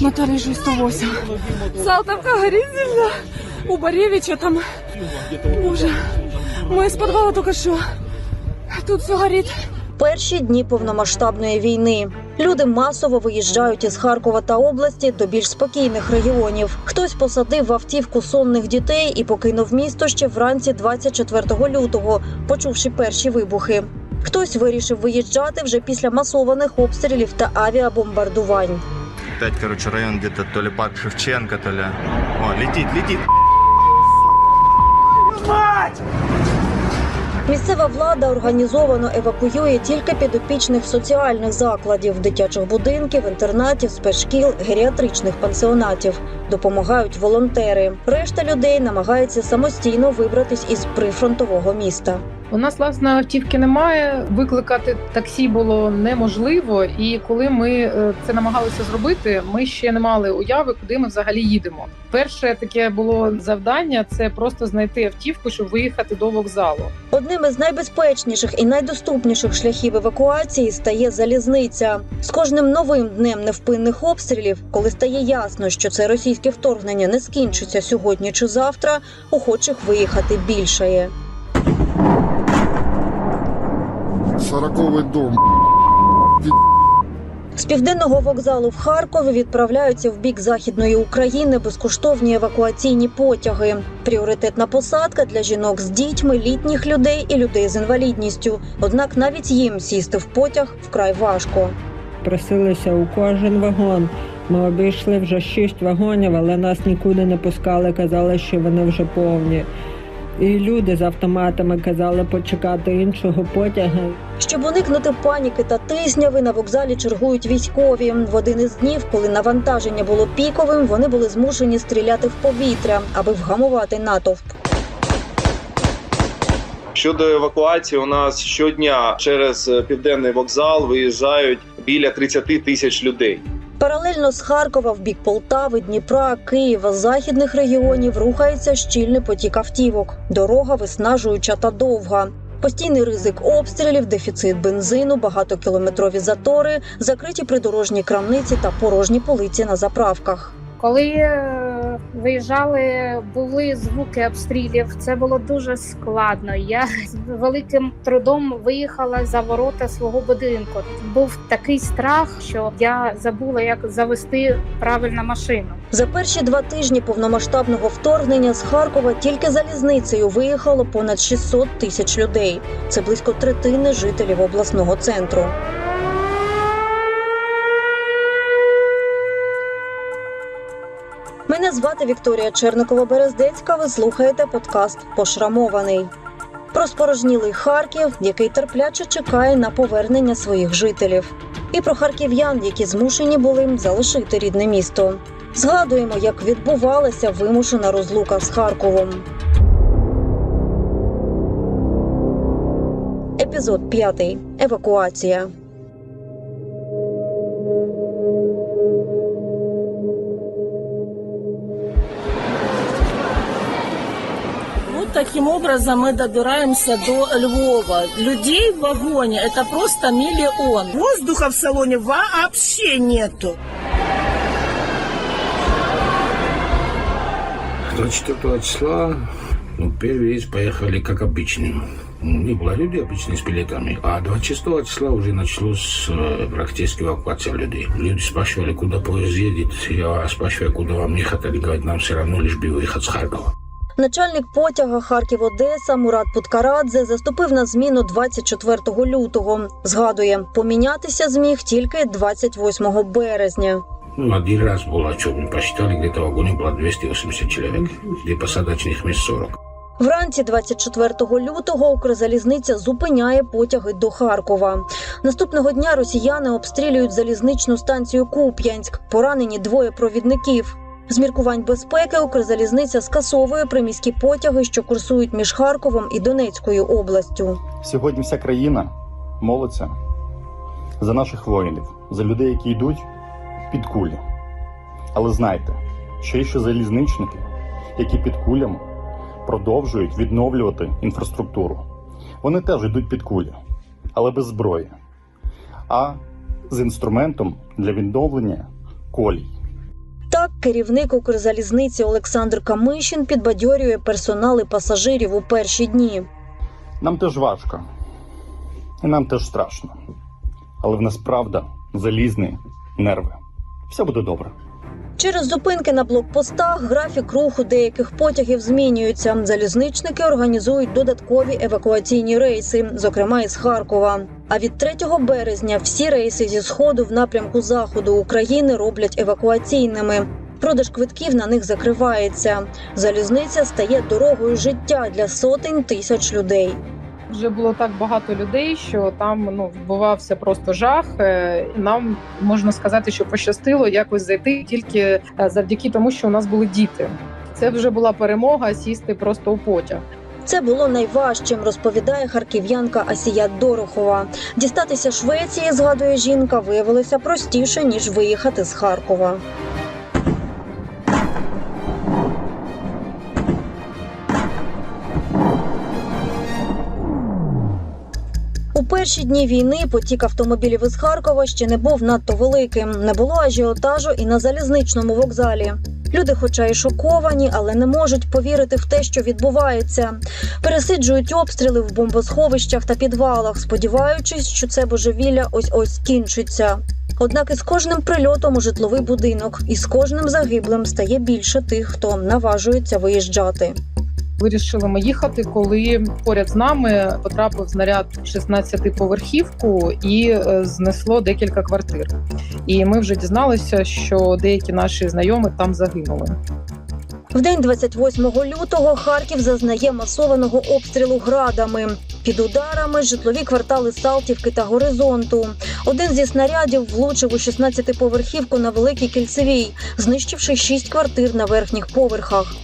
на Тарижі 108. Салтовка горит. У Боревича там, боже, мы из подвала только что. Тут все горит. Перші дні повномасштабної війни люди масово виїжджають із Харкова та області до більш спокійних регіонів. Хтось посадив в автівку сонних дітей і покинув місто ще вранці 24 лютого, почувши перші вибухи. Хтось вирішив виїжджати вже після масованих обстрілів та авіабомбардувань. Опять, короче, район где-то то ли парк Шевченко, то ли... О, летит, летит. Місцева влада організовано евакуює тільки підопічних соціальних закладів, дитячих будинків, інтернатів, спецшкіл, геріатричних пансіонатів. Допомагають волонтери. Решта людей намагається самостійно вибратись із прифронтового міста. У нас власне автівки немає. Викликати таксі було неможливо. І коли ми е, це намагалися зробити, ми ще не мали уяви, куди ми взагалі їдемо. Перше таке було завдання це просто знайти автівку, щоб виїхати до вокзалу. Одним із найбезпечніших і найдоступніших шляхів евакуації стає залізниця. З кожним новим днем невпинних обстрілів, коли стає ясно, що це російське вторгнення не скінчиться сьогодні чи завтра, охочих виїхати більшає. Сороковий дом. З південного вокзалу в Харкові відправляються в бік західної України безкоштовні евакуаційні потяги. Пріоритетна посадка для жінок з дітьми, літніх людей і людей з інвалідністю. Однак навіть їм сісти в потяг вкрай важко. Просилися у кожен вагон. Ми обійшли вже шість вагонів, але нас нікуди не пускали, казали, що вони вже повні. І люди з автоматами казали почекати іншого потяга. Щоб уникнути паніки та тисняви, на вокзалі чергують військові. В один із днів, коли навантаження було піковим, вони були змушені стріляти в повітря, аби вгамувати натовп. Щодо евакуації, у нас щодня через е, південний вокзал виїжджають біля 30 тисяч людей. Паралельно з Харкова в бік Полтави, Дніпра, Києва, західних регіонів рухається щільний потік автівок. Дорога виснажуюча та довга. Постійний ризик обстрілів, дефіцит бензину, багатокілометрові затори, закриті придорожні крамниці та порожні полиці на заправках. Коли виїжджали, були звуки обстрілів. Це було дуже складно. Я з великим трудом виїхала за ворота свого будинку. Був такий страх, що я забула, як завести правильно машину. За перші два тижні повномасштабного вторгнення з Харкова тільки залізницею виїхало понад 600 тисяч людей. Це близько третини жителів обласного центру. Мене звати Вікторія Черникова Берездецька. Ви слухаєте подкаст Пошрамований. Про спорожнілий Харків, який терпляче чекає на повернення своїх жителів, і про харків'ян, які змушені були залишити рідне місто. Згадуємо, як відбувалася вимушена розлука з Харковом. Епізод 5. Евакуація. Таким образом мы добираемся до Львова. Людей в вагоне это просто миллион. Воздуха в салоне вообще нету. 24 числа, ну, первый рейс поехали как обычно. Не было людей обычно с билетами. А 26 числа уже началось э, практически эвакуация людей. Люди спрашивали, куда поезд едет. Я спрашиваю, куда вам ехать. Они говорят, нам все равно лишь бы выехать с Харькова. Начальник потяга Харків-Одеса Мурат Путкарадзе заступив на зміну 24 лютого. Згадує, помінятися зміг тільки 28 березня. Ну, один раз было, о чем мы посчитали, где-то в вагоне было 280 человек, где посадочных мест 40. Вранці 24 лютого Укрзалізниця зупиняє потяги до Харкова. Наступного дня росіяни обстрілюють залізничну станцію Куп'янськ. Поранені двоє провідників. З міркувань безпеки Укрзалізниця скасовує приміські потяги, що курсують між Харковом і Донецькою областю. Сьогодні вся країна молиться за наших воїнів, за людей, які йдуть під кулі. Але знайте, що ще залізничники, які під кулями продовжують відновлювати інфраструктуру. Вони теж йдуть під кулі, але без зброї, а з інструментом для відновлення колій. Так, керівник Укрзалізниці Олександр Камишин підбадьорює персонал і пасажирів у перші дні. Нам теж важко. І нам теж страшно. Але в нас правда, залізні нерви. Все буде добре. Через зупинки на блокпостах графік руху деяких потягів змінюється. Залізничники організують додаткові евакуаційні рейси, зокрема із Харкова. А від 3 березня всі рейси зі сходу в напрямку заходу України роблять евакуаційними. Продаж квитків на них закривається. Залізниця стає дорогою життя для сотень тисяч людей. Вже було так багато людей, що там ну відбувався просто жах. Е, Нам можна сказати, що пощастило якось зайти тільки е, завдяки тому, що у нас були діти. Це вже була перемога сісти просто у потяг. Це було найважчим, розповідає харків'янка Асія Дорохова. Дістатися Швеції, згадує жінка, виявилося простіше ніж виїхати з Харкова. Перші дні війни потік автомобілів із Харкова ще не був надто великим. Не було ажіотажу і на залізничному вокзалі. Люди, хоча й шоковані, але не можуть повірити в те, що відбувається. Пересиджують обстріли в бомбосховищах та підвалах, сподіваючись, що це божевілля ось ось скінчиться. Однак із кожним прильотом у житловий будинок і з кожним загиблим стає більше тих, хто наважується виїжджати. Вирішили ми їхати, коли поряд з нами потрапив снаряд 16-поверхівку і е, знесло декілька квартир. І ми вже дізналися, що деякі наші знайомі там загинули. В день 28 лютого Харків зазнає масованого обстрілу градами. Під ударами житлові квартали Салтівки та Горизонту. Один зі снарядів влучив у 16-поверхівку на Великій Кільцевій, знищивши шість квартир на верхніх поверхах.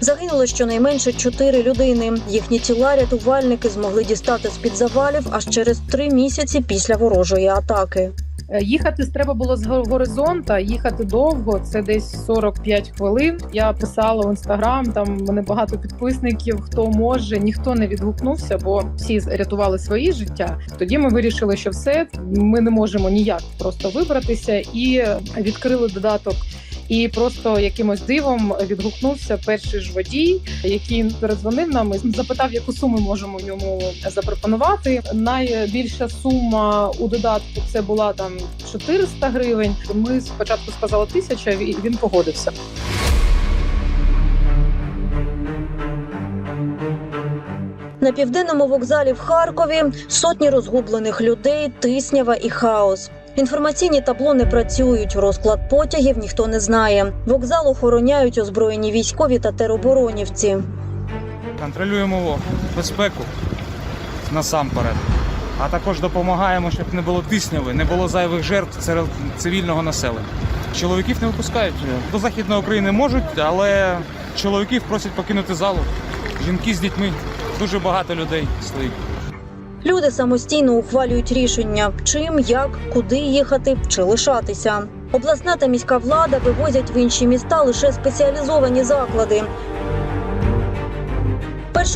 Загинуло щонайменше чотири людини. Їхні тіла рятувальники змогли дістати з під завалів аж через три місяці після ворожої атаки. Е, Їхати треба було з го- горизонта, їхати довго, це десь 45 хвилин. Я писала в інстаграм, там мене багато підписників. Хто може, ніхто не відгукнувся, бо всі рятували свої життя. Тоді ми вирішили, що все ми не можемо ніяк просто вибратися, і відкрили додаток. І просто якимось дивом відгукнувся перший ж водій, який передзвонив нам і запитав, яку суму можемо йому запропонувати. Найбільша сума у додатку це була там 400 гривень. Ми спочатку сказали тисяча, і він погодився. На південному вокзалі в Харкові сотні розгублених людей, тиснява і хаос. Інформаційні табло не працюють. Розклад потягів ніхто не знає. Вокзал охороняють озброєні військові та тероборонівці. Контролюємо безпеку насамперед. А також допомагаємо, щоб не було тисняви, не було зайвих жертв серед цивільного населення. Чоловіків не випускають. До Західної України можуть, але чоловіків просять покинути залу. Жінки з дітьми. Дуже багато людей стоїть. Люди самостійно ухвалюють рішення, чим, як, куди їхати чи лишатися. Обласна та міська влада вивозять в інші міста лише спеціалізовані заклади.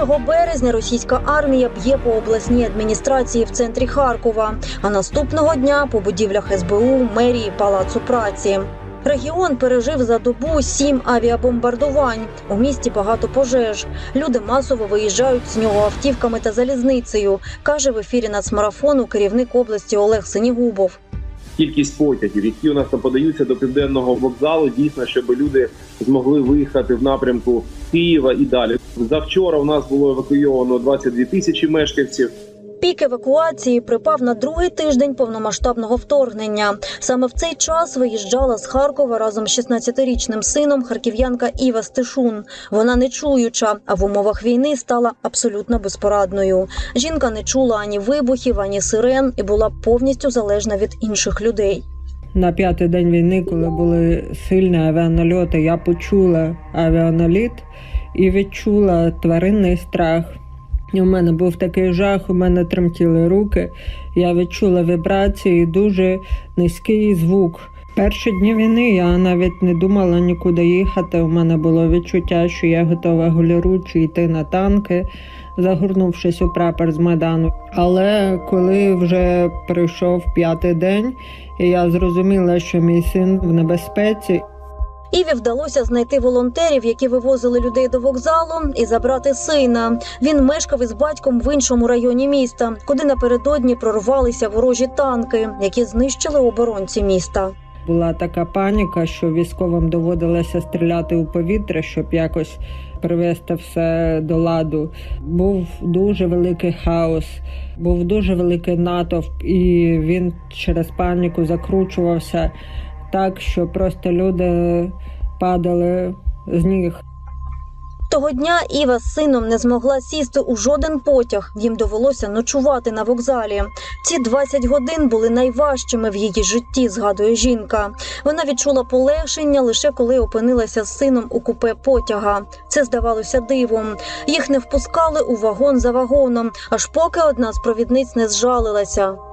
1 березня російська армія б'є по обласній адміністрації в центрі Харкова, а наступного дня по будівлях СБУ, мерії, палацу праці. Регіон пережив за добу сім авіабомбардувань. У місті багато пожеж. Люди масово виїжджають з нього автівками та залізницею, каже в ефірі нацмарафону керівник області Олег Синігубов. Кількість потягів, які у нас подаються до південного вокзалу, дійсно, щоб люди змогли виїхати в напрямку Києва і далі. Завчора у нас було евакуйовано 22 тисячі мешканців. Пік евакуації припав на другий тиждень повномасштабного вторгнення. Саме в цей час виїжджала з Харкова разом з 16-річним сином харків'янка Іва Стешун. Вона не чуюча, а в умовах війни стала абсолютно безпорадною. Жінка не чула ані вибухів, ані сирен і була повністю залежна від інших людей. На п'ятий день війни, коли були сильні авіанальоти, я почула авіаналіт і відчула тваринний страх. У мене був такий жах, у мене тремтіли руки. Я відчула вібрації, дуже низький звук. Перші дні війни я навіть не думала нікуди їхати. У мене було відчуття, що я готова голіруч йти на танки, загорнувшись у прапор з майдану. Але коли вже прийшов п'ятий день, і я зрозуміла, що мій син в небезпеці, Іві вдалося знайти волонтерів, які вивозили людей до вокзалу, і забрати сина. Він мешкав із батьком в іншому районі міста, куди напередодні прорвалися ворожі танки, які знищили оборонці міста. була така паніка, що військовим доводилося стріляти у повітря, щоб якось привести все до ладу. Був дуже великий хаос, був дуже великий натовп, і він через паніку закручувався так, що просто люди падали з ніг. Того дня Іва з сином не змогла сісти у жоден потяг. Їм довелося ночувати на вокзалі. Ці 20 годин були найважчими в її житті, згадує жінка. Вона відчула полегшення лише коли опинилася з сином у купе потяга. Це здавалося дивом. Їх не впускали у вагон за вагоном, аж поки одна з провідниць не зжалилася.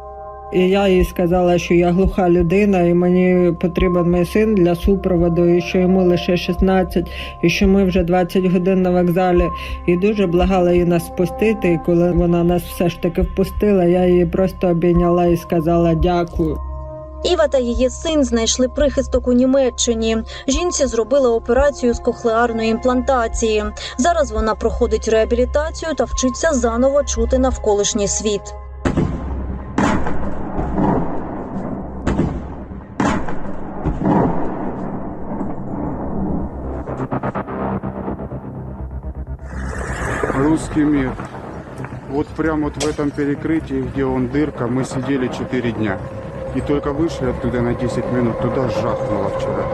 І я їй сказала, що я глуха людина, і мені потрібен мій син для супроводу, і що йому лише 16, і що ми вже 20 годин на вокзалі. І дуже благала її нас спустити. І коли вона нас все ж таки впустила, я її просто обійняла і сказала дякую. Іва та її син знайшли прихисток у Німеччині. Жінці зробили операцію з кохлеарної імплантації. Зараз вона проходить реабілітацію та вчиться заново чути навколишній світ. Русский мир. Вот прямо вот в этом перекрытии, где он дырка, мы сидели 4 дня. И только вышли оттуда на 10 минут, туда жахнуло вчера.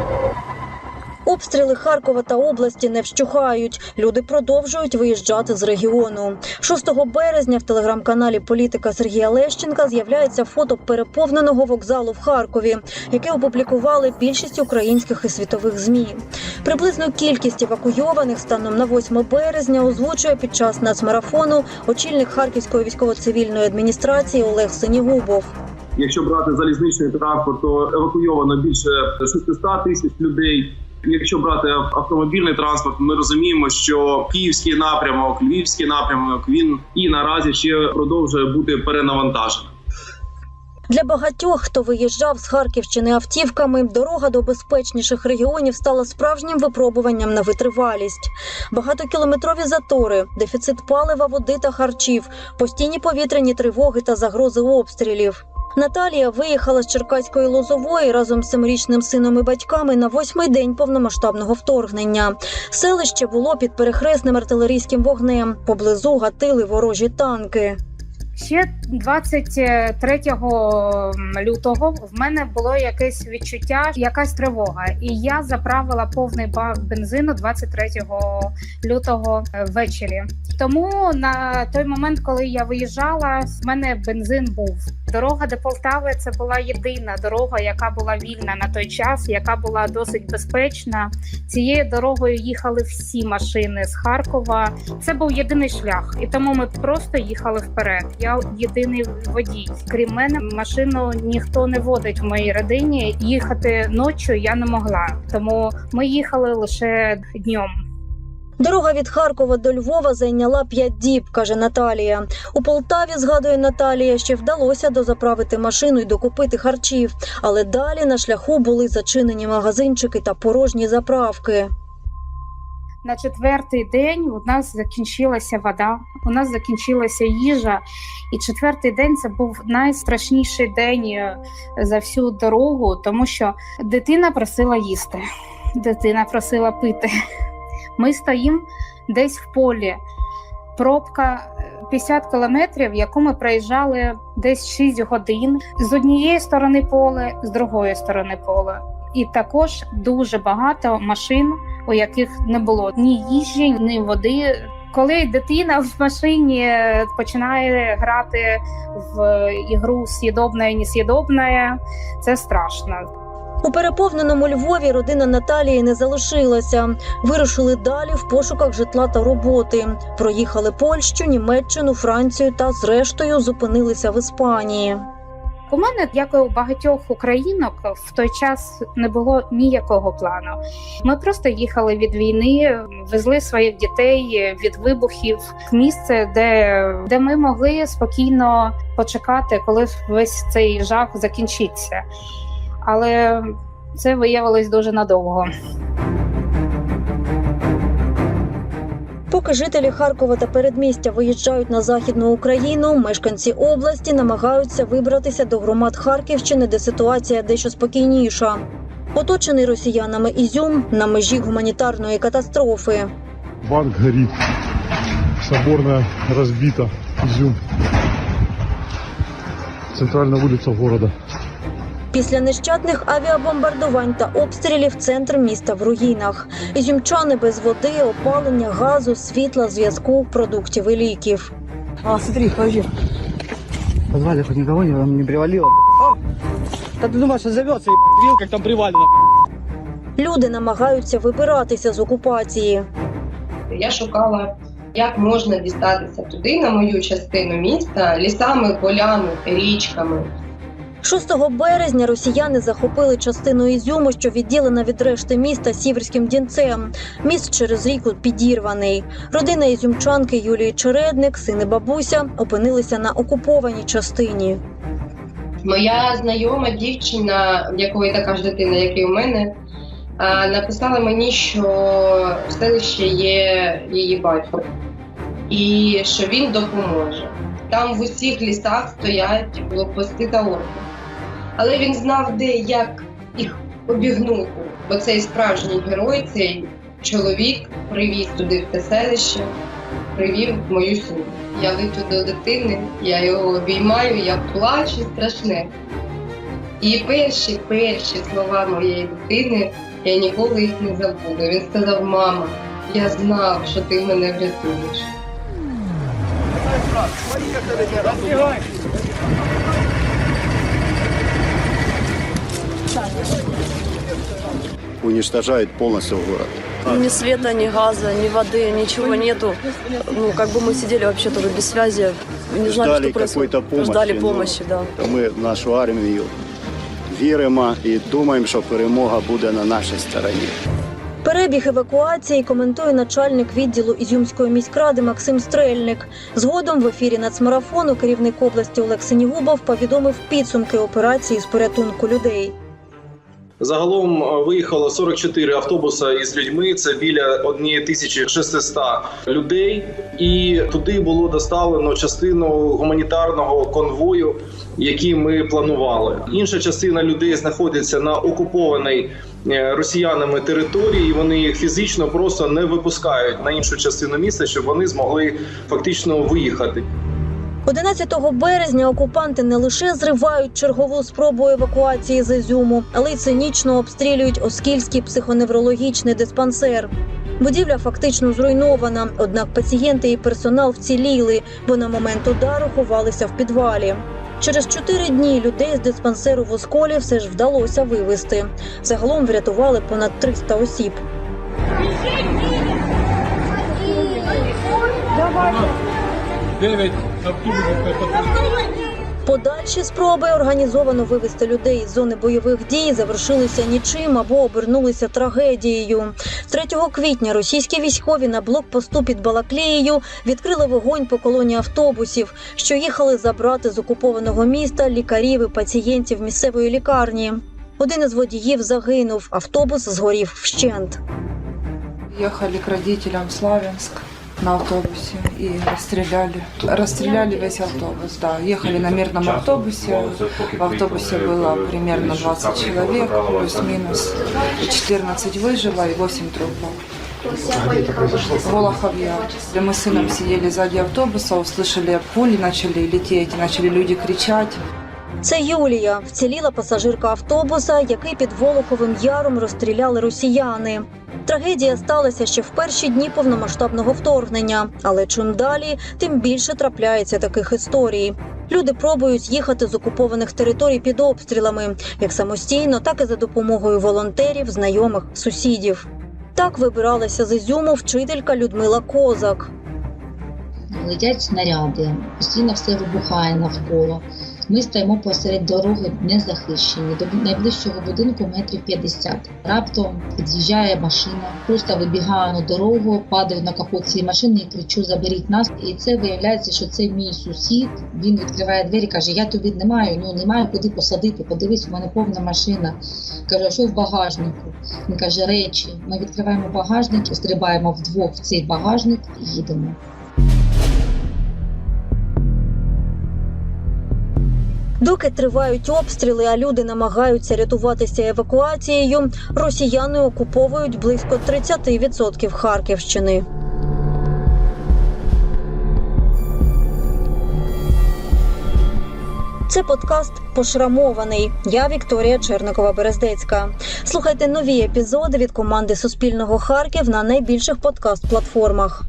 Обстріли Харкова та області не вщухають. Люди продовжують виїжджати з регіону. 6 березня в телеграм-каналі політика Сергія Лещенка з'являється фото переповненого вокзалу в Харкові, яке опублікували більшість українських і світових змі. Приблизну кількість евакуйованих станом на 8 березня озвучує під час нацмарафону очільник Харківської військово-цивільної адміністрації Олег Синігубов. Якщо брати залізничний транспорт, то евакуйовано більше 600 тисяч людей. Якщо брати автомобільний транспорт, ми розуміємо, що київський напрямок, львівський напрямок він і наразі ще продовжує бути перенавантаженим. Для багатьох, хто виїжджав з Харківщини автівками, дорога до безпечніших регіонів стала справжнім випробуванням на витривалість. Багатокілометрові затори, дефіцит палива, води та харчів, постійні повітряні тривоги та загрози обстрілів. Наталія виїхала з Черкаської Лозової разом з семирічним сином і батьками на восьмий день повномасштабного вторгнення. Селище було під перехресним артилерійським вогнем. Поблизу гатили ворожі танки. Ще 23 лютого в мене було якесь відчуття, якась тривога, і я заправила повний бак бензину 23 лютого е, ввечері. Тому на той момент, коли я виїжджала, в мене бензин був. Дорога до Полтави це була єдина дорога, яка була вільна на той час, яка була досить безпечна. Цією дорогою їхали всі машини з Харкова. Це був єдиний шлях, і тому ми просто їхали вперед. Я єдиний водій. Крім мене, машину ніхто не водить в моїй родині. Їхати ночі я не могла, тому ми їхали лише днем. Дорога від Харкова до Львова зайняла п'ять діб, каже Наталія. У Полтаві, згадує Наталія, ще вдалося дозаправити машину і докупити харчів. Але далі на шляху були зачинені магазинчики та порожні заправки. На четвертий день у нас закінчилася вода, у нас закінчилася їжа, і четвертий день це був найстрашніший день е, за всю дорогу, тому що дитина просила їсти, дитина просила пити. Ми стоїмо десь в полі. Пробка е, 50 кілометрів, яку ми проїжджали десь 6 годин з однієї сторони поле, з другої сторони поля. І також дуже багато машин, у яких не було ні їжі, ні води. Коли дитина в машині починає грати в ігру «Съєдобне, несъєдобне», це страшно. У переповненому Львові родина Наталії не залишилася. Вирушили далі в пошуках житла та роботи. Проїхали Польщу, Німеччину, Францію та, зрештою, зупинилися в Іспанії. У мене, як і у багатьох українок, в той час не було ніякого плану. Ми просто їхали від війни, везли своїх дітей від вибухів в місце, де, де ми могли спокійно почекати, коли весь цей жах закінчиться. Але це виявилось дуже надовго. Поки жителі Харкова та передмістя виїжджають на західну Україну, мешканці області намагаються вибратися до громад Харківщини, де ситуація дещо спокійніша. Оточений росіянами Ізюм на межі гуманітарної катастрофи. Банк горит, соборная разбита, изюм. Центральная улица города. Після нещадних авіабомбардувань та обстрілів центр міста в руїнах. Ізюмчани без води, опалення, газу, світла, зв'язку, продуктів і ліків. А, смотри, подожди. В подвале хоть никого не, не привалило. Да ты думаешь, взорвется, видел, как там привалено? Люди намагаються вибиратися з окупації. Я шукала, як можна дістатися туди, на мою частину міста, лісами, полями, річками. 6 березня росіяни захопили частину Ізюму, що відділена від решти міста Сіверським Дінцем. Міст через ріку підірваний. Родина ізюмчанки Юлії Чередник, син і бабуся, опинилися на окупованій частині. Моя знайома дівчина, в якої така ж дитина, як і у мене, написала мені, що в селищі є її батько і що він допоможе. Там в усіх лісах стоять блокпости та орки. Але він знав, де як їх обігнути. Бо цей справжній герой, цей чоловік привіз туди в те селище, привів мою сім'ю. Я лечу до дитини, я його обіймаю, я плачу страшне. І перші, перші слова моєї дитини я ніколи їх не забуду. Він сказав: Мама, я знав, що ти мене врятуєш. уничтожает полностью город. Ни света, ни газа, ни воды, ничего нету. Ну, как бы мы сидели вообще тоже без связи, не знали, Ждали что происходит. какой-то помощи, Ждали ну. помощи, да. Ми в нашу армію віримо і думаємо, що перемога буде на нашій стороні. Перебіг евакуації коментує начальник відділу Ізюмської міськради Максим Стрельник. Згодом в ефірі нацмарафону керівник області Олег Синігубов повідомив підсумки операції з порятунку людей. Загалом е, виїхало 44 автобуса із людьми. Це біля 1600 людей, і туди було доставлено частину гуманітарного конвою, який ми планували. Інша частина людей знаходиться на окупованій е, росіянами території. і Вони їх фізично просто не випускають на іншу частину міста, щоб вони змогли фактично виїхати. 11 березня окупанти не лише зривають чергову спробу евакуації з Ізюму, але й цинічно обстрілюють Оскільський психоневрологічний диспансер. Будівля фактично зруйнована, однак пацієнти і персонал вціліли, бо на момент удару ховалися в підвалі. Через чотири дні людей з диспансеру в Осколі все ж вдалося вивезти. Загалом врятували понад 300 осіб. Девять Подальші спроби організовано вивести людей з зони бойових дій завершилися нічим або обернулися трагедією. 3 квітня російські військові на блокпосту під Балаклією відкрили вогонь по колоні автобусів, що їхали забрати з окупованого міста лікарів і пацієнтів місцевої лікарні. Один із водіїв загинув, автобус згорів вщент. Ехали к родителям в Славянск на автобусе и расстреляли. Расстреляли весь автобус, да. Ехали на мирном автобусе. В автобусе было примерно 20 человек, плюс-минус. 14 выжило и 8 трупов. Волоховья. Мы с сыном сидели сзади автобуса, услышали пули, начали лететь, начали люди кричать. Це Юлія, вціліла пасажирка автобуса, який під Волоховим яром розстріляли росіяни. Трагедія сталася ще в перші дні повномасштабного вторгнення, але чим далі, тим більше трапляється таких історій. Люди пробують їхати з окупованих територій під обстрілами, як самостійно, так і за допомогою волонтерів, знайомих, сусідів. Так вибиралася з Ізюму вчителька Людмила Козак. летять снаряди, постійно все вибухає навколо. Ми стоїмо посеред дороги незахищені. До найближчого будинку метрів 50. Раптом під'їжджає машина, просто вибігаю на дорогу, падаю на капот цієї машини і кричу: Заберіть нас. І це виявляється, що це мій сусід. Він відкриває двері, каже: Я тобі не маю, ну не маю куди посадити. Подивись, у мене повна машина. Кажу, а що в багажнику? Він каже, речі. Ми відкриваємо багажник, стрибаємо вдвох в цей багажник і їдемо. Доки тривають обстріли, а люди намагаються рятуватися евакуацією, росіяни окуповують близько 30% Харківщини. Це подкаст Пошрамований. Я Вікторія Черникова Берездецька. Слухайте нові епізоди від команди Суспільного Харків на найбільших подкаст-платформах.